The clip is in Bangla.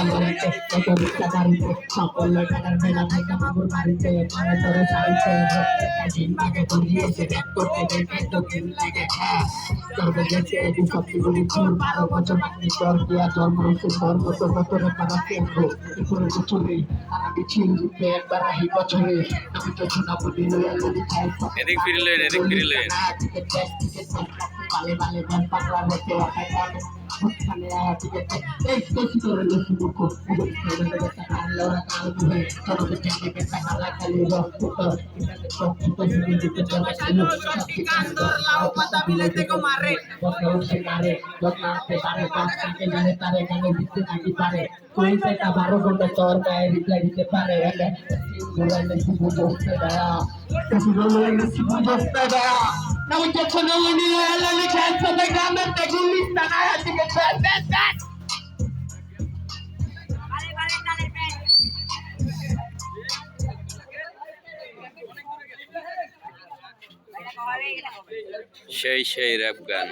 কামড়ে চেষ্টা পরীক্ষা বাড়িতে সাফল্য টাকার মেলা থেকে বাবুর বাড়িতে ঘরে ধরে চাইছে প্রত্যেকটা দিন তাকে ঘুরিয়েছে ব্যাগ এদিক ফিরলেন এদিক ফিরলেন। পালে পালে ধান পাতলা করতে বারো ঘণ্টা চর গায়ে রিপ্লাই দিতে পারে শিবু বস্তায় দেয়া শিবু বস্তায় দেয়া Now we get to know you need a little chance to make that mistake. You missed and I had to get that back back. সেই সেই র্যাপ গান